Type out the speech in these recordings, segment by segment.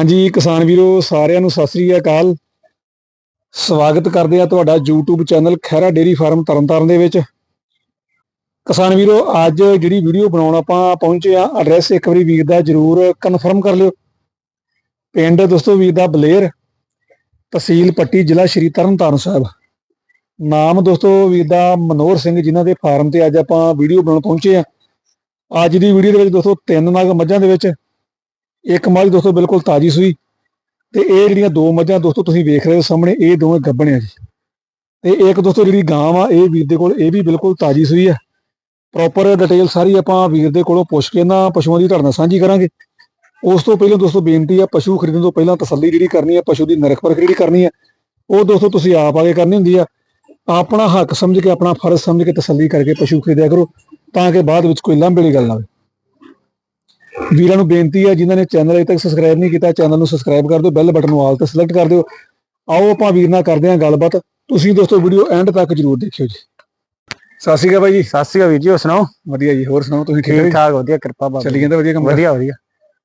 ਹਾਂਜੀ, ਕਿਸਾਨ ਵੀਰੋ, ਸਾਰਿਆਂ ਨੂੰ ਸਤਿ ਸ੍ਰੀ ਅਕਾਲ। ਸਵਾਗਤ ਕਰਦੇ ਆ ਤੁਹਾਡਾ YouTube channel Khaira dairy farm Tarn Taran ਦੇ ਵਿੱਚ। ਕਿਸਾਨ ਵੀਰੋ, ਅੱਜ ਜਿਹੜੀ ਵੀਡੀਓ ਬਣਾਉਣ ਆਪਾਂ ਪਹੁੰਚੇ ਆ ਐਡਰੈਸ ਇੱਕ ਵਾਰੀ ਵੀਰ ਦਾ ਜਰੂਰ ਕਨਫਰਮ ਕਰ ਲਿਓ। ਪਿੰਡ ਦੋਸਤੋ ਵੀਰ ਦਾ ਬਲੇਰ, ਤਹਿਸੀਲ ਪੱਟੀ, ਜ਼ਿਲ੍ਹਾ ਸ਼੍ਰੀ ਤਰਨਤਾਰਨ ਸਾਹਿਬ। ਨਾਮ ਦੋਸਤੋ ਵੀਰ ਦਾ ਮਨੋਹਰ ਸਿੰਘ ਜਿਨ੍ਹਾਂ ਦੇ ਫਾਰਮ ਤੇ ਅੱਜ ਆਪਾਂ ਵੀਡੀਓ ਬਣਾਉਣ ਪਹੁੰਚੇ ਆ ਅੱਜ ਦੀ ਵੀਡੀਓ ਦੇ ਵਿੱਚ ਦੋਸਤੋ ਤਿੰਨ ਨਗ ਮੱਝਾਂ ਦੇ ਵਿੱਚ ਇੱਕ ਮੱਝ ਦੋਸਤੋ ਬਿਲਕੁਲ ਤਾਜੀ ਸੂਈ ਤੇ ਇਹ ਜਿਹੜੀਆਂ ਦੋ ਮੱਝਾਂ ਦੋਸਤੋ ਤੁਸੀਂ ਵੇਖ ਰਹੇ ਹੋ ਸਾਹਮਣੇ, ਇਹ ਦੋਵੇਂ ਗੱਭਣ ਆ ਜੀ। ਤੇ ਇੱਕ ਦੋਸਤੋ ਜਿਹੜੀ ਗਾਂ ਆ, ਇਹ ਵੀਰ ਦੇ ਕੋਲ, ਇਹ ਵੀ ਬਿਲਕੁਲ ਤਾਜੀ ਸੂਈ ਆ। ਪ੍ਰੋਪਰ ਡਿਟੇਲ ਸਾਰੀ ਆਪਾਂ ਵੀਰ ਦੇ ਕੋਲੋਂ ਪੁੱਛ ਕੇ ਨਾ ਪਸ਼ੂਆਂ ਦੀ ਤੁਹਾਡੇ ਸਾਂਝੀ ਕਰਾਂਗੇ। ਉਸ ਤੋਂ ਪਹਿਲਾਂ ਦੋਸਤੋ ਬੇਨਤੀ ਆ, ਪਸ਼ੂ ਖਰੀਦਣ ਤੋਂ ਪਹਿਲਾਂ ਤਸੱਲੀ ਜਿਹੜੀ ਕਰਨੀ ਆ, ਪਸ਼ੂ ਦੀ ਨਰਖ ਪਰਖ ਜਿਹੜੀ ਕਰਨੀ ਆ। ਉਹ ਦੋਸਤੋ ਤੁਸੀਂ ਆਪ ਆ ਕੇ ਕਰਨੀ ਹੁੰਦੀ ਆ। ਆਪਣਾ ਹੱਕ ਸਮਝ ਕੇ, ਆਪਣਾ ਫਰਜ਼ ਸਮਝ ਕੇ ਤਸੱਲੀ ਕਰਕੇ ਪਸ਼ੂ ਖਰੀਦਿਆ ਕਰੋ, ਤਾਂ ਕਿ ਬਾਅਦ ਵਿੱਚ ਕੋਈ ਲਾਂਭੇ ਵਾਲੀ ਗੱਲ ਨਾ ਹੋਵੇ। ਵੀਰਾਂ ਨੂੰ ਬੇਨਤੀ ਹੈ ਜਿਨ੍ਹਾਂ ਨੇ ਚੈਨਲ ਅਜੇ ਤੱਕ ਸਬਸਕ੍ਰਾਈਬ ਨਹੀਂ ਕੀਤਾ ਚੈਨਲ ਨੂੰ ਸਬਸਕ੍ਰਾਈਬ ਕਰ ਦਿਓ ਬੈਲ ਬਟਨ ਨੂੰ ਆਲ ਤੇ ਸਿਲੈਕਟ ਕਰ ਦਿਓ। ਆਓ ਆਪਾਂ ਵੀਰ ਨਾਲ ਕਰਦੇ ਹਾਂ ਗੱਲਬਾਤ। ਤੁਸੀਂ ਦੋਸਤੋ ਵੀਡੀਓ ਐਂਡ ਤੱਕ ਜਰੂਰ ਦੇਖਿਓ ਜੀ। ਸਤਿ ਸ਼੍ਰੀ ਅਕਾਲ ਜੀ। ਸਤਿ ਸ਼੍ਰੀ ਅਕਾਲ ਵੀਰ ਜੀ ਹੋਰ ਸੁਣਾਓ? ਵਧੀਆ ਜੀ ਹੋਰ ਸੁਣਾਓ ਤੁਸੀਂ ਠੀਕ ਠੀਕ ਵਧੀਆ ਕਿਰਪਾ ਬਾਬਾ ਚੱਲੀ ਜਾਂਦਾ ਵਧੀਆ ਕੰਮ। ਵਧੀਆ ਵਧੀਆ।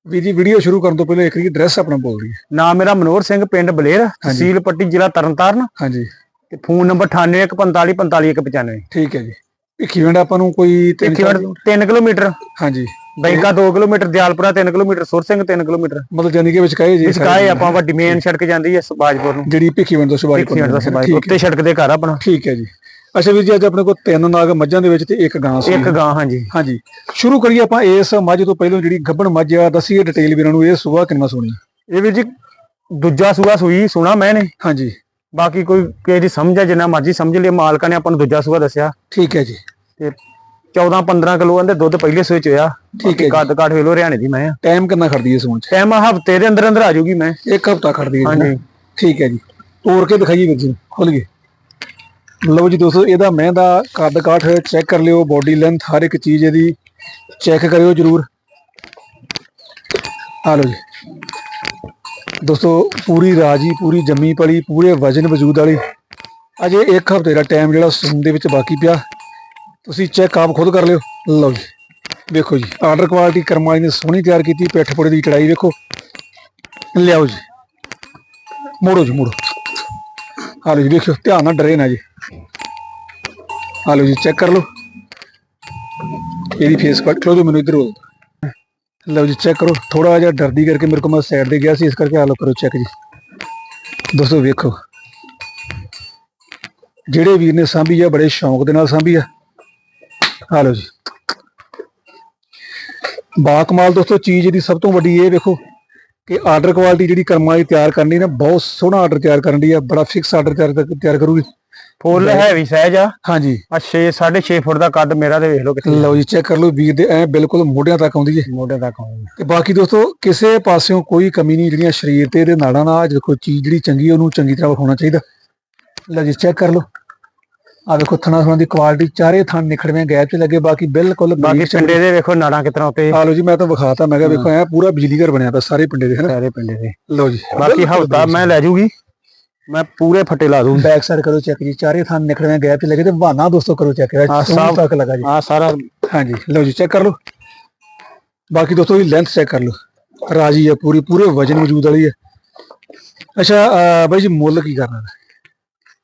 ਵੀਰ ਜੀ ਵੀਡੀਓ ਸ਼ੁਰੂ ਕਰਨ ਤੋਂ ਪਹਿਲਾਂ ਇੱਕ ਵਾਰੀ ਐਡਰੈਸ ਆਪਣਾ ਬੋਲ ਹੈ ਨਾਮ ਮੇਰਾ ਮਨੋਹਰ ਸਿੰਘ ਪਿੰਡ ਬਲੇਰ ਤਹਿਸੀਲ ਪੱਟੀ ਜ਼ਿਲ੍ਹਾ ਤਰਨਤਾਰਨ। ਹਾਂਜੀ। ਤੇ ਫੋਨ ਨੰਬਰ 9815455195 ਠੀਕ ਹੈ ਜੀ। ਭਿੱਖੀਵਿੰਡ ਆਪਾਂ ਨੂੰ ਕੋਈ ਤੇ ਤਿੰਨ ਚਾਰ- 3 ਕਿਲੋਮੀਟਰ। ਹਾਂਜੀ। ਬੈਂਕਾ 2 ਕਿਲੋਮੀਟਰ ਦਿਆਲਪੁਰਾ 3 ਕਿਲੋਮੀਟਰ ਸੁਰ ਸਿੰਘ 3 ਕਿਲੋਮੀਟਰ। ਮਤਲਬ ਜਾਨੀ ਕਿ ਵਿੱਚ ਕਹੇ ਜੀ ਇਸਕਾਏ ਆਪਾਂ ਵੱਡੀ ਮੇਨ ਸੜਕ ਜਾਂਦੀ ਹੈ ਸੁਭਾਜਪੁਰ ਨੂੰ। ਜਿਹੜੀ ਭਿੱਖੀਵਿੰਡ ਤੋਂ ਸ਼ਿਵਾਜੀ ਇੱਕ ਮਿੰਟ ਦਾ ਸੁਭਾਜ ਠੀਕ ਉੱਤੇ ਸੜਕ ਦੇ ਘਰ ਆਪਣਾ। ਠੀਕ ਹੈ ਜੀ। ਅੱਛਾ ਵੀਰ ਜੀ ਅੱਜ ਆਪਣੇ ਕੋਲ ਤਿੰਨ ਨਾਗ ਮੱਝਾਂ ਦੇ ਵਿੱਚ ਤੇ ਇੱਕ ਗਾਂ ਸੀ। ਇੱਕ ਗਾਂ ਹਾਂਜੀ। ਹਾਂਜੀ। ਸ਼ੁਰੂ ਕਰੀਏ ਆਪਾਂ ਇਸ ਮੱਝ ਤੋਂ ਪਹਿਲਾਂ ਜਿਹੜੀ ਗੱਭਣ ਮੱਝ ਆ ਦੱਸੀਏ ਡਿਟੇਲ ਵੀਰਾਂ ਨੂੰ ਇਹ ਸੁਬਾਹ ਕਿੰਨਾ ਸੋਣੀ ਇਹ ਵੀਰ ਜੀ ਦੂਜਾ ਸੂਆ ਸੂਈ ਸੁਣਾ ਮੈਂ ਨੇ। ਹਾਂਜੀ। ਬਾਕੀ ਕੋਈ ਕਿਸੇ ਦੀ ਸਮਝ ਹੈ ਜਿੰਨਾ ਮਰਜ਼ੀ ਸਮਝ ਲਿਆ ਮਾਲਕਾਂ ਨੇ ਆਪਾਂ ਨੂੰ ਦੂਜਾ ਸੂਆ ਦੱਸਿਆ। ਠੀਕ ਹੈ ਜੀ। 14 15 ਕਿਲੋ ਕਹਿੰਦੇ ਦੁੱਧ ਪਹਿਲੇ ਸੂਏ ਚ ਹੋਇਆ। ਠੀਕ ਹੈ। ਕੱਦ ਕਾਠ ਵੇਲੋ ਹਰਿਆਣੇ ਦੀ ਮੈਂ ਟਾਈਮ ਕਿੰਨਾ ਖੜਦੀ ਹੈ ਸੋਚ ਟਾਈਮ ਹਫ਼ਤੇ ਦੇ ਅੰਦਰ ਅੰਦਰ ਆ ਜਾਊਗੀ ਮੈਂ। ਇੱਕ ਹਫਤਾ ਖੜਦੀ ਹੈ? ਹਾਂਜੀ। ਠੀਕ ਹੈ ਜੀ। ਤੋੜ ਕੇ ਦਿਖਾਈਏ ਵੀਰ ਜੀ। ਖੁੱਲ ਗਏ। ਲਓ ਜੀ ਦੋਸਤੋ ਇਹਦਾ ਮੈਂ ਦਾ ਕੱਦ ਕਾਠ ਚੈੱਕ ਕਰ ਲਿਓ ਬੋਡੀ ਲੈਂਥ ਹਰ ਇੱਕ ਚੀਜ਼ ਇਹਦੀ ਚੈੱਕ ਕਰਿਓ ਜਰੂਰ। ਆ ਲਓ ਜੀ। ਦੋਸਤੋ ਪੂਰੀ ਰਾਜੀ ਪੂਰੀ ਜੰਮੀ ਪਲੀ ਪੂਰੇ ਵਜਨ ਵਜੂਦ ਵਾਲੀ। ਅਜੇ ਇੱਕ ਹਫ਼ਤੇ ਦਾ ਟਾਈਮ ਜਿਹੜਾ ਸੂਣ ਦੇ ਵਿੱਚ ਬਾਕੀ ਪਿਆ। ਤੁਸੀਂ ਚੈੱਕ ਆਪ ਖੁਦ ਕਰ ਲਿਓ। ਲਓ ਜੀ, ਵੇਖੋ ਜੀ ਆਰਡਰ ਕੁਆਲਿਟੀ ਕਰਮਾਲੀ ਨੇ ਸੋਹਣੀ ਤਿਆਰ ਕੀਤੀ, ਪਿੱਠ ਪੁੜੇ ਦੀ ਚੜਾਈ ਵੇਖੋ। ਲਿਆਓ ਜੀ, ਮੋੜੋ ਜੀ, ਮੋੜੋ। ਆ ਲਓ ਜੀ ਵੇਖੋ ਧਿਆਨ ਨਾਲ ਡਰੇ ਨਾ ਜੀ। ਆ ਲਓ ਜੀ ਚੈੱਕ ਕਰ ਲਓ। ਇਹਦੀ ਫੇਸ ਕੱਟ ਲਓ ਮੈਨੂੰ ਇਧਰ। ਲਓ ਜੀ ਚੈੱਕ ਕਰੋ ਥੋੜਾ ਜਿਹਾ ਡਰਦੀ ਕਰਕੇ ਮੇਰੇ ਕੋਲ ਮੈਂ ਸਾਈਡ ਤੇ ਗਿਆ ਸੀ, ਇਸ ਕਰਕੇ ਆ ਲਓ ਕਰੋ ਚੈੱਕ ਜੀ। ਦੋਸਤੋ, ਵੇਖੋ। ਜਿਹੜੇ ਵੀਰ ਨੇ ਸਾਂਭੀ ਆ, ਬੜੇ ਸ਼ੌਂਕ ਦੇ ਨਾਲ ਸਾਂਭੀ ਆ। ਆ ਲਓ ਜੀ। ਬਾ ਕਮਾਲ ਦੋਸਤੋ ਚੀਜ਼ ਇਹਦੀ ਸਭ ਤੋਂ ਵੱਡੀ ਇਹ ਵੇਖੋ ਕਿ ਆਰਡਰ ਕੁਆਲਿਟੀ ਜਿਹੜੀ ਕਰਮਾਂ ਦੀ ਤਿਆਰ ਕਰਨੀ ਨਾ ਬਹੁਤ ਸੋਹਣਾ ਆਰਡਰ ਤਿਆਰ ਕਰਨ ਦੀ ਆ ਬੜਾ ਫਿਕਸ ਆਰਡਰ ਤਿਆਰ ਤਿਆਰ ਕਰੂਗੀ। ਫੁੱਲ ਹੈਵੀ ਸਾਈਜ਼ ਆ। ਹਾਂਜੀ। ਆ 6 6.5 ਫੁੱਟ ਦਾ ਕੱਦ ਮੇਰਾ ਤੇ ਵੇਖ ਲਓ ਕਿੱਥੇ ਲਓ ਜੀ ਚੈੱਕ ਕਰ ਲਓ ਵੀਰ ਦੇ ਐ ਬਿਲਕੁਲ ਮੋਢਿਆਂ ਤੱਕ ਆਉਂਦੀ ਹੈ ਮੋਢੇ ਤੱਕ ਆਉਂਦਾ ਤੇ ਬਾਕੀ ਦੋਸਤੋ ਕਿਸੇ ਪਾਸਿਓਂ ਕੋਈ ਕਮੀ ਨਹੀਂ ਜਿਹੜੀਆਂ ਸਰੀਰ ਤੇ ਇਹਦੇ ਨਾੜਾਂ ਨਾਲ ਦੇਖੋ ਚੀਜ਼ ਜਿਹੜੀ ਚੰਗੀ ਉਹਨੂੰ ਚੰਗੀ ਤਰ੍ਹਾਂ ਵਿਖਾਉਣਾ ਚਾਹੀਦਾ। ਲਓ ਜੀ ਚੈੱਕ ਕਰ ਲਓ। ਆ ਵੇਖੋ ਥਣਾ ਥਣਾ ਦੀ ਕੁਆਲਿਟੀ ਚਾਰੇ ਥਣ ਨਿਖੜਵੇਂ ਗੈਪ 'ਚ ਲੱਗੇ ਬਾਕੀ ਬਿਲਕੁਲ ਬਾਕੀ ਪਿੰਡੇ ਦੇ ਵੇਖੋ ਨਾੜਾਂ ਕਿਤਨਾ ਉੱਤੇ। ਆ ਲਓ ਜੀ ਮੈਂ ਤਾਂ ਵਿਖਾਤਾ ਮੈਂ ਕਿਹਾ ਵੇਖੋ ਐ ਪੂਰਾ ਬਿਜਲੀ ਘਰ ਬਣਿਆ ਪਿਆ ਸਾਰੇ ਪਿੰਡੇ ਦੇ ਹਨਾ ਸਾਰੇ ਪਿੰਡੇ ਦੇ। ਲਓ ਜੀ ਬਾਕੀ ਹਫਤਾ ਮੈਂ ਲੈ ਜੂਗੀ ਮੈਂ ਪੂਰੇ ਫੱਟੇ ਲਾ ਦੂੰ ਬੈਕ ਸਾਈਡ ਕਰੋ ਚੈੱਕ ਜੀ ਚਾਰੇ ਥਾਂ ਨਿਕਲਵੇਂ ਗੈਪ 'ਚ ਲੱਗੇ ਤੇ ਬਹਾਨਾ ਦੋਸਤੋ ਕਰੋ ਚੈੱਕ ਹਾਂ, ਸਭ ਤੱਕ ਲਗਾ ਜੀ। ਆ ਸਾਰਾ ਹਾਂਜੀ ਲਓ ਜੀ ਚੈੱਕ ਕਰ ਲਓ। ਬਾਕੀ ਦੋਸਤੋ ਦੀ ਲੈਂਥ ਚੈੱਕ ਕਰ ਲਓ। ਰਾਜੀ ਹੈ ਪੂਰੀ ਪੂਰੇ ਵਜਨ ਮੌਜੂਦ ਵਾਲੀ ਹੈ ਅੱਛਾ ਬਾਈ ਜੀ ਮੁੱਲ ਕੀ ਕਰਨਾ? ਹੈ?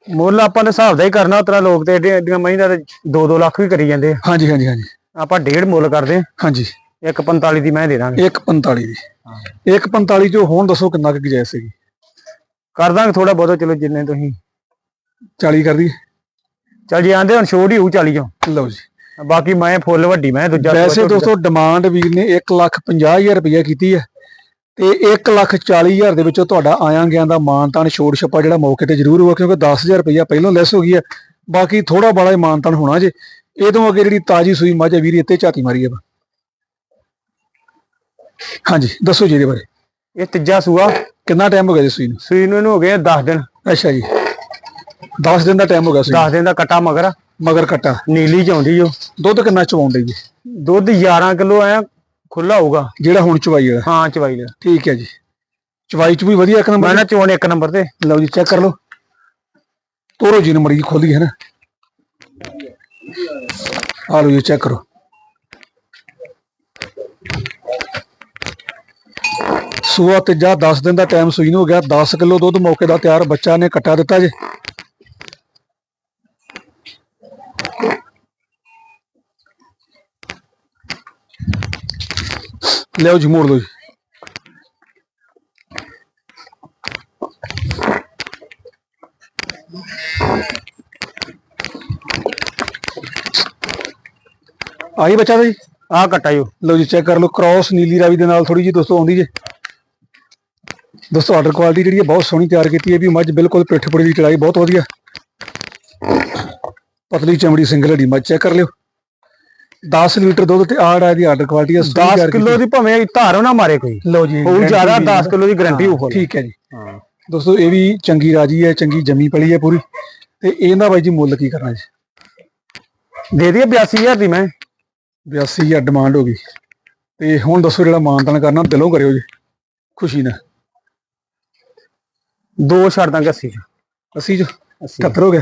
ਮੁੱਲ ਆਪਾਂ ਦੇ ਹਿਸਾਬ ਦਾ ਹੀ ਕਰਨਾ ਉਤਰਾ ਲੋਕ ਤੇ ਏਡੀਆਂ ਏਡੀਆਂ ਮਹੀਨਾ ਤੇ 2-2 ਲੱਖ ਵੀ ਕਰੀ ਜਾਂਦੇ ਆ। ਹਾਂਜੀ ਹਾਂਜੀ ਹਾਂਜੀ। ਆਪਾਂ ਡੇਢ ਮੁੱਲ ਕਰਦੇ ਆ। ਹਾਂਜੀ। 145 ਦੀ ਮੈਂ ਦੇ ਦਾਂਗੇ। 145 ਦੀ। 145 ਜੋ ਹੁਣ ਦੱਸੋ ਕਿੰਨਾ ਕੁ ਗੁੰਜਾਇਸ਼ ਸੀਗੀ ਕਰ ਦਾਂਗੇ ਥੋੜਾ ਬਹੁਤਾ ਚਲੋ ਜਿੰਨੇ ਤੁਸੀਂ। 40 ਕਰ ਦੀ ਚੱਲ ਜੇ ਆਂਦੇ ਹੁਣ ਛੋੜ ਹੀ ਹੋਊ 40 ਚੋਂ। ਲਓ ਜੀ। ਬਾਕੀ ਮੈਂ ਫੁੱਲ ਵੱਡੀ ਮੈਂ ਦੂਜਾ ਵੈਸੇ ਦੋਸਤੋ ਡਿਮਾਂਡ ਵੀਰ ਨੇ 1 ਲੱਖ 50 ਹਜ਼ਾਰ ਰੁਪਇਆ ਕੀਤੀ ਹੈ ਤੇ 1 ਲੱਖ 40 ਹਜ਼ਾਰ ਦੇ ਵਿੱਚੋਂ ਤੁਹਾਡਾ ਆਇਆ ਗਿਆ ਦਾ ਮਾਨਤਾਨ ਛੋੜ ਛੱਪਾ ਜਿਹੜਾ ਮੌਕੇ ਤੇ ਜ਼ਰੂਰ ਹੋਊਗਾ ਕਿਉਂਕਿ 10000 ਰੁਪਇਆ ਪਹਿਲਾਂ ਲੈਸ ਹੋ ਗਈ ਹੈ। ਬਾਕੀ ਥੋੜਾ ਬੜਾ ਮਾਨਤਾਨ ਹੋਣਾ ਜੇ। ਇਹ ਤੋਂ ਅੱਗੇ ਜਿਹੜੀ ਤਾਜੀ ਸੂਈ ਮੱਝ ਹੈ ਵੀਰ ਇੱਥੇ ਝਾਤੀ ਮਾਰੀ ਹੈ ਹਾਂਜੀ ਦੱਸੋ ਜੀ ਇਹਦੇ ਬਾਰੇ। ਇਹ ਤੀਜਾ ਸੂਆ। ਕਿੰਨਾ ਟਾਈਮ ਹੋ ਗਿਆ ਜੀ ਸੂਈ ਨੂੰ? ਸੂਈ ਨੂੰ ਇਹਨੂੰ ਹੋ ਗਏ 10 ਦਿਨ। ਅੱਛਾ ਜੀ। 10 ਦਿਨ ਦਾ ਟਾਈਮ ਹੋ ਗਿਆ ਸੂਈ ਨੂੰ। 10 ਦਿਨ ਦਾ ਕਟਾ ਮਗਰ। ਮਗਰ ਕੱਟਾ। ਨੀਲੀ ਚ ਆਉਂਦੀ ਜੋ ਦੁੱਧ ਕਿੰਨਾ ਚਵਾਉਂਦੇ ਜੀ? ਦੁੱਧ 11 ਕਿਲੋ ਐ ਖੁੱਲਾ ਹੋਊਗਾ। ਜਿਹੜਾ ਹੁਣ ਚਵਾਈ ਵਾਲਾ। ਹਾਂ ਚਵਾਈ ਦਾ ਠੀਕ ਹੈ ਜੀ। ਚਵਾਈ ਚ ਵੀ ਵਧੀਆ ਇੱਕ ਮੈਂ ਨੰਬਰ ਨਾ ਚੋਣ ਇੱਕ ਨੰਬਰ ਤੇ। ਲਓ ਜੀ ਚੈੱਕ ਕਰ ਲਓ। ਤੋਰੋ ਜੀ ਨੰਬਰ ਜੀ ਖੋਲੀ ਹੈ ਨਾ। ਆ ਲਓ ਜੀ ਚੈੱਕ ਕਰੋ। ਸੂਆ ਤੀਜਾ 10 ਦਿਨ ਦਾ ਟਾਈਮ ਸੂਈ ਨੂੰ ਹੋ ਗਿਆ। 10 ਕਿਲੋ ਦੁੱਧ ਮੌਕੇ ਦਾ ਤਿਆਰ ਬੱਚਾ ਨੇ ਕੱਟਾ ਦਿੱਤਾ ਜੇ। ਲਿਆਓ ਜੀ ਮੋੜ ਲਓ ਜੀ ਆਈ ਬੱਚਾ ਦਾ ਜੀ ਆਹ ਕੱਟਾ ਜੋ ਲਓ ਜੀ ਚੈੱਕ ਕਰ ਲਓ ਕ੍ਰਾਸ ਨੀਲੀ ਰਾਵੀ ਦੇ ਨਾਲ ਥੋੜੀ ਜੀ ਦੋਸਤੋ ਆਉਂਦੀ ਜੇ ਦੋਸਤੋ ਆਰਡਰ ਕੁਆਲਿਟੀ ਜਿਹੜੀ ਹੈ ਬਹੁਤ ਸੋਹਣੀ ਤਿਆਰ ਕੀਤੀ ਹੈ ਵੀ ਮੱਝ ਬਿਲਕੁਲ ਪਿੱਠ ਪੁੜੀ ਦੀ ਚੜਾਈ ਬਹੁਤ ਵਧੀਆ ਪਤਲੀ ਚਮੜੀ ਸਿੰਗਲ ਹੱਡੀ ਮੱਝ ਚੈੱਕ ਕਰ ਲਿਓ 10 ਲੀਟਰ ਦੁੱਧ ਤੇ ਆੜ ਆ ਦੀ ਆਰਡਰ ਕੁਆਲਿਟੀ ਹੈ ਸੋਹਣੀ 10 ਤਿਆਰ ਕਿਲੋ ਦੀ ਭਾਵੇਂ ਧਾਰੋ ਨਾ ਮਾਰੇ ਕੋਈ। ਲਓ ਜੀ ਉਹ ਜ਼ਿਆਦਾ guarantee 10 ਕਿਲੋ ਦੀ ਗਾਰੰਟੀ ਹਾਂ, ਹੋ ਠੀਕ ਹੈ ਜੀ। ਹਾਂ। ਦੋਸਤੋ ਇਹ ਵੀ ਚੰਗੀ ਰਾਜੀ ਹੈ ਚੰਗੀ ਜੰਮੀ ਪਲੀ ਹੈ ਪੂਰੀ। ਤੇ ਇਹਦਾ ਬਾਈ ਜੀ ਮੁੱਲ ਕੀ ਕਰਨਾ ਜੀ? ਦੇ ਦਈਏ 82000 ਦੀ ਮੈਂ। 82000 ਡਿਮਾਂਡ ਹੋ ਗਈ। ਤੇ ਹੁਣ ਦੱਸੋ ਜਿਹੜਾ ਮਾਨਤਨ ਕਰਨਾ ਦਿਲੋਂ ਕਰਿਓ ਜੀ। ਖੁਸ਼ੀ ਨਾਲ। ਦੋ ਛੱਡ ਦਾਂਗੇ 80 ਚ। 80 ਜੋ 80 77 ਹੋ ਗਿਆ।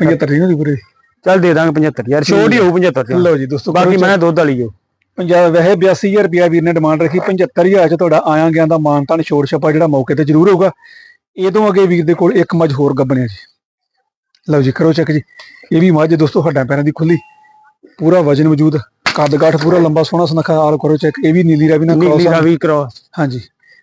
75 ਨਹੀਂ ਪੂਰੀ। ਚੱਲ ਦੇ ਦਾਂਗੇ 75 ਯਾਰ ਛੋਟ ਹੀ ਹੋਊ 75 ਚ ਲਓ ਜੀ ਦੋਸਤੋ ਬਾਕੀ ਮੈਂ ਦੁੱਧ ਵਾਲੀ ਜੋ ਪੰਜਾਬ ਵੈਸੇ 82000 ਰੁਪਿਆ ਵੀਰ ਨੇ ਡਿਮਾਂਡ ਰੱਖੀ 75000 ਚ ਤੁਹਾਡਾ ਆਇਆ ਗਿਆ ਦਾ ਮਾਨਤਾਨ ਛੋੜ ਛਪਾ ਜਿਹੜਾ ਮੌਕੇ ਤੇ ਜ਼ਰੂਰ ਹੋਊਗਾ। ਤੋਂ ਅੱਗੇ ਵੀਰ ਦੇ ਕੋਲ ਇੱਕ ਮੱਝ ਹੋਰ ਗੱਬਣਿਆ ਜੀ। ਲਓ ਜੀ ਕਰੋ ਚੈੱਕ ਜੀ। ਇਹ ਵੀ ਮੱਝ ਦੋਸਤੋ ਹੱਡਾਂ ਪੈਰਾਂ ਦੀ ਖੁੱਲੀ ਪੂਰਾ ਵਜਨ ਮੌਜੂਦ ਕੱਦ ਕਾਠ ਪੂਰਾ ਲੰਬਾ ਸੋਹਣਾ ਸੁਨੱਖਾ ਆਲ ਕਰੋ ਚੈੱਕ ਇਹ ਵੀ ਨੀਲੀ ਰਾਵੀ ਨਾਲ। ਰਾਵੀ ਕ੍ਰਾਸ ਹਾਂਜੀ।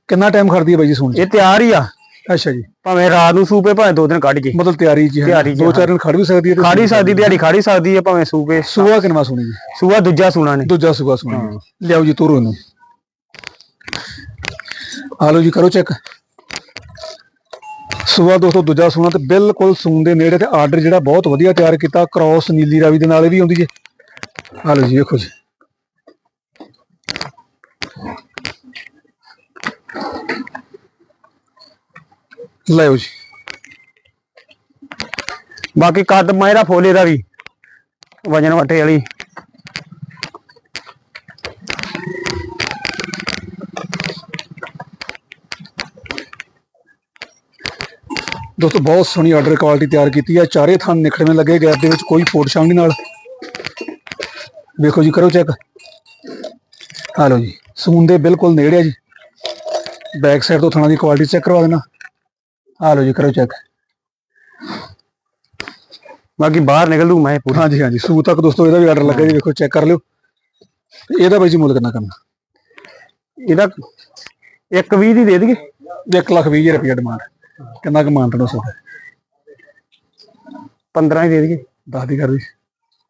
ਕਿੰਨਾ ਟਾਈਮ ਖੜਦੀ ਹੈ ਬਾਈ ਜੀ ਸੁਣ ਇਹ ਤਿਆਰ ਹੀ ਆ। ਅੱਛਾ ਜੀ। ਭਾਵੇਂ ਰਾਤ ਨੂੰ ਸੂਪੇ ਭਾਵੇਂ ਦੋ ਦਿਨ ਕੱਢ ਜੇ ਮਤਲਬ ਤਿਆਰੀ ਜੀ ਹੈ। ਤਿਆਰੀ ਜੀ, ਦੋ ਚਾਰ ਦਿਨ ਖੜ ਵੀ ਸਕਦੀ ਹੈ ਤੇ ਖਾੜੀ ਸਕਦੀ ਦਿਹਾੜੀ ਖਾੜੀ ਸਕਦੀ ਹੈ ਭਾਵੇਂ ਸੂਪੇ। ਸੂਆ ਕਿਨਵਾ ਸੁਣੀ ਜੀ। ਸੂਆ ਦੂਜਾ ਸੂਣਾ ਨੇ। ਦੂਜਾ ਸੂਆ ਸੁਣੀ। ਲਿਆਓ ਜੀ ਤੋਰੋ ਇਹਨੂੰ। ਆ ਲਓ ਜੀ ਕਰੋ ਚੈੱਕ। ਸੂਆ ਦੋਸਤੋ ਦੂਜਾ ਸੂਣਾ ਤੇ ਬਿਲਕੁਲ ਸੂਣ ਦੇ ਨੇੜੇ ਤੇ ਆਰਡਰ ਜਿਹੜਾ ਬਹੁਤ ਵਧੀਆ ਤਿਆਰ ਕੀਤਾ ਕ੍ਰਾਸ ਨੀਲੀ ਰਾਵੀ ਦੇ ਨਾਲ ਇਹ ਵੀ ਆਉਂਦੀ ਜੇ। ਆ ਲਓ ਜੀ ਵੇਖੋ ਜੀ। ਲਿਆਓ ਜੀ। ਬਾਕੀ ਕੱਦ ਮਾਇਰਾ ਫੋਲੇ ਦਾ ਵੀ, ਵਜਨ ਵਟੇ ਵਾਲੀ। ਦੋਸਤੋ, ਬਹੁਤ ਸੋਹਣੀ ਆਰਡਰ ਕੁਆਲਿਟੀ ਤਿਆਰ ਕੀਤੀ ਹੈ ਚਾਰੇ ਥਾਂ ਨਿਖੜਵੇਂ ਲੱਗੇ, ਗੈਪ ਦੇ ਵਿੱਚ ਕੋਈ ਫੋਟ ਛਾਂਗ ਨਹੀਂ ਨਾਲ। ਵੇਖੋ ਜੀ, ਕਰੋ ਚੈੱਕ ਆ ਲਓ ਜੀ। ਸੂਨ ਦੇ ਬਿਲਕੁਲ ਨੇੜੇ ਆ ਜੀ। ਬੈਕ ਸਾਈਡ ਤੋਂ ਥਾਣਾ ਦੀ ਕੁਆਲਿਟੀ ਚੈੱਕ ਕਰਵਾ ਦੇਣਾ। ਆ ਲਓ ਜੀ ਕਰੋ ਚੈੱਕ ਬਾਕੀ ਬਾਹਰ ਨਿਕਲ ਦੂ ਮੈਂ ਪੂਰਾ। ਹਾਂਜੀ ਹਾਂਜੀ ਸੂ ਤੱਕ ਦੋਸਤੋ ਇਹਦਾ ਵੀ ਆਰਡਰ ਲੱਗਾ ਜੀ ਵੇਖੋ ਚੈੱਕ ਕਰ ਲਿਓ। ਇਹਦਾ ਬਾਈ ਜੀ ਮੁੱਲ ਕਿੰਨਾ ਕਰਨਾ? ਇਹਦਾ ਇੱਕ 20 ਦੀ ਦੇ ਦਈਏ। 1 ਲੱਖ 20 ਰੁਪਏ ਡਿਮਾਂਡ ਕਿੰਨਾ ਕੁ ਮਾਨਤਨ ਹੋ ਸਕਦਾ 15 ਹੀ ਦੇ ਦਈਏ। ਦੱਸ ਦੀ ਕਰ ਦੀ।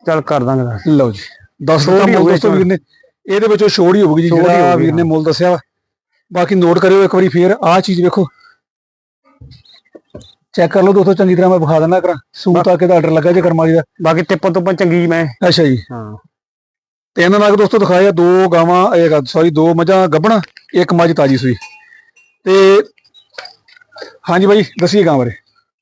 ਚੱਲ ਕਰ ਦਾਂਗੇ। ਲਓ ਜੀ 10 ਛੋੜ ਹੀ ਦਾ ਹੋਊਗੀ ਦੋਸਤੋ ਵੀਰ ਨੇ ਇਹਦੇ ਵਿੱਚੋਂ ਛੋੜ ਹੀ ਹੋਊਗੀ ਜੀ ਜਿਹੜਾ ਵੀਰ ਨੇ ਮੁੱਲ ਦੱਸਿਆ ਵਾ। ਬਾਕੀ ਨੋਟ ਕਰਿਓ ਇੱਕ ਵਾਰੀ ਫੇਰ। ਆਹ ਚੀਜ਼ ਵੇਖੋ। ਚੈੱਕ ਕਰ ਲਓ ਦੋਸਤੋ ਚੰਗੀ ਤਰ੍ਹਾਂ ਮੈਂ ਵਿਖਾ ਦਿੰਦਾ ਕਰਾਂ। ਸੂਟ ਤੱਕ ਇਹਦਾ ਆਰਡਰ ਲੱਗਾ ਜੇ ਕਰਮਾਲੀ ਦਾ। ਬਾਕੀ ਟਿੱਪਾਂ ਤੋਂ ਚੰਗੀ ਮੈਂ। ਅੱਛਾ ਜੀ। ਹਾਂ। ਤਿੰਨ ਨਗ ਦੋਸਤੋ ਦਿਖਾਇਆ ਦੋ ਗਾਵਾਂ ਇਹ ਸੌਰੀ ਦੋ ਮੱਝਾਂ ਗੱਭਣਾ ਇੱਕ ਮੱਝ ਤਾਜੀ ਸੂਈ। ਤੇ ਹਾਂਜੀ ਬਾਈ ਦੱਸੀਏ ਗਾਂ ਬਾਰੇ।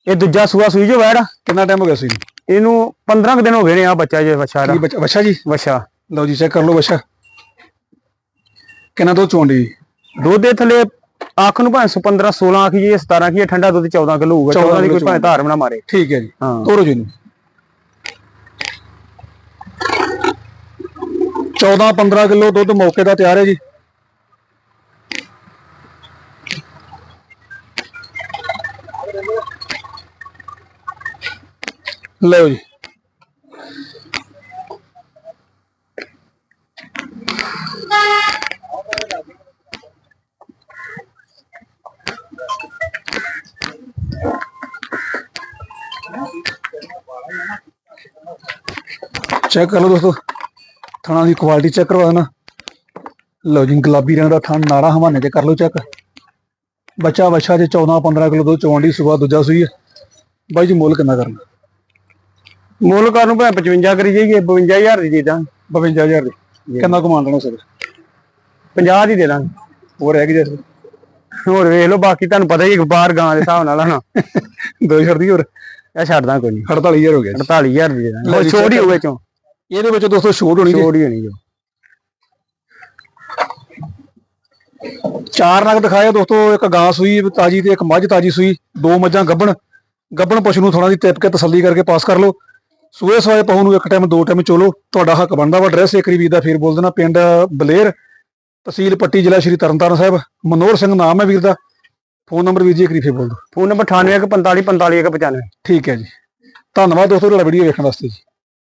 ਇਹ ਦੂਜਾ ਸੂਆ ਸੂਈ ਜੋ ਵੈੜ ਕਿੰਨਾ ਟਾਈਮ ਹੋ ਗਿਆ ਸੂਈ ਇਹਨੂੰ 15 ਕੁ ਦਿਨ ਹੋ ਗਏ ਨੇ ਆ ਬੱਚਾ ਜੇ ਵਛਾ ਦਾ। ਕੀ ਬੱਚਾ ਵਛਾ ਜੀ? ਵਛਾ। ਲਓ ਜੀ ਚੈੱਕ ਕਰ ਲਓ ਵਛਾ। ਕਿੰਨਾ ਤੋਂ ਚੋਂਡੀ ਦੁੱਧ ਦੇ ਥੱਲੇ ਅੱਖ ਨੂੰ ਭਾਵੇਂ 15 16 ਆਖੀ ਜੀ 17 ਕੀ ਠੰਡਾ ਦੁੱਧ 14 ਕਿਲੋ ਹੋਊਗਾ 14 14 ਦੀ ਕੋਈ ਭਾਵੇਂ ਧਾਰ ਨਾ ਮਾਰੇ। ਠੀਕ ਹੈ ਜੀ। ਤੋਰੋ ਜੀ ਨੂੰ 14 15 ਕਿਲੋ ਦੁੱਧ ਮੌਕੇ ਦਾ ਤਿਆਰ ਹੈ ਜੀ। ਲਓ ਜੀ। ਚੈੱਕ ਕਰ ਲਓ ਦੋਸਤੋ। ਥਣਾ ਦੀ ਕੁਆਲਿਟੀ ਚੈੱਕ ਕਰਵਾ ਦੇਣਾ। ਲਓ ਜੀ ਗੁਲਾਬੀ ਰੰਗ ਦਾ ਥਣ ਨਾੜਾ ਹਵਾਨੇ ਤੇ ਕਰ ਲਓ ਚੈੱਕ ਬੱਚਾ ਬੱਚਾ ਜੇ 14 15 ਕਿਲੋ ਦੁੱਧ ਚੋਂਡੀ ਸਵੇਰ ਦੂਜਾ ਸੂਈ ਹੈ ਬਾਈ ਜੀ ਮੁੱਲ ਕਿੰਨਾ ਕਰਨਾ? ਮੁੱਲ ਕਰਨ ਨੂੰ ਭਾਵੇਂ 55 ਕਰੀ ਜਾਈਏ 52000 ਦੀ ਦੇ ਦਾਂਗੇ। 52000 ਦੀ। ਕਿੰਨਾ ਕਮਾਉਣ ਦੇਣਾ ਸਰ 50 ਦੀ ਦੇ ਦਾਂਗੇ। ਹੋਰ ਹੈ ਕਿ ਜੈਸੇ ਹੋਰ ਵੇਖ ਲਓ ਬਾਕੀ ਤੁਹਾਨੂੰ ਪਤਾ ਹੀ ਬਾਹਰ ਗਾਂ ਦੇ ਹਿਸਾਬ ਨਾਲ ਹਨਾ ਦੋ ਛੱਡ ਦੀ ਹੋਰ? ਇਹ ਛੱਡਦਾ ਕੋਈ ਨਹੀਂ 48000 ਹੋ ਗਿਆ ਜੀ। 48000 ਦੀ ਦੇ ਦਾਂਗੇ। ਹੋਰ ਜੀ, ਛੋੜ ਹੋਵੇ ਚੋਂ। ਇਹਦੇ ਵਿੱਚ ਦੋਸਤੋ ਛੋਟ ਹੋਣੀ ਛੋੜ ਹੀ ਹੋਣੀ ਜੋ। ਚਾਰ ਨਗ ਦਿਖਾਇਆ ਦੋਸਤੋ ਇੱਕ ਗਾਂ ਸੂਈ ਤਾਜੀ ਤੇ ਇੱਕ ਮੱਝ ਤਾਜੀ ਸੂਈ ਦੋ ਮੱਝਾਂ ਗੱਭਣ। ਗੱਭਣ ਪਸ਼ੂ ਨੂੰ ਥੋੜਾ ਦੀ ਟਿਪ ਕੇ ਤਸੱਲੀ ਕਰਕੇ ਪਾਸ ਕਰ ਲਓ। ਸੂਏ ਸਵਾਏ ਪਹੂ ਨੂੰ ਇੱਕ ਟਾਈਮ ਦੋ ਟਾਈਮ ਚੋਲੋ। ਤੁਹਾਡਾ ਹੱਕ ਬਣਦਾ ਵਾ ਐਡਰੈਸ ਇੱਕ ਵਾਰੀ ਵੀਰ ਦਾ ਫੇਰ ਬੋਲ ਦੇਣਾ ਪਿੰਡ ਬਲੇਰ ਤਹਿਸੀਲ ਪੱਟੀ ਜ਼ਿਲ੍ਹਾ ਸ਼੍ਰੀ ਤਰਨਤਾਰਨ ਸਾਹਿਬ। ਮਨੋਹਰ ਸਿੰਘ ਨਾਮ ਹੈ ਵੀਰ ਦਾ। ਫੋਨ ਨੰਬਰ ਵੀਰ ਜੀ ਇੱਕ ਰੀਫੇ ਬੋਲ ਦਿਓ। ਫੋਨ ਨੰਬਰ 98 45 45 195 ਠੀਕ ਹੈ ਜੀ। ਧੰਨਵਾਦ ਦੋਸਤੋ ਤੁਹਾਡਾ ਵੀਡੀਓ ਵੇਖਣ ਵਾਸਤੇ ਜੀ।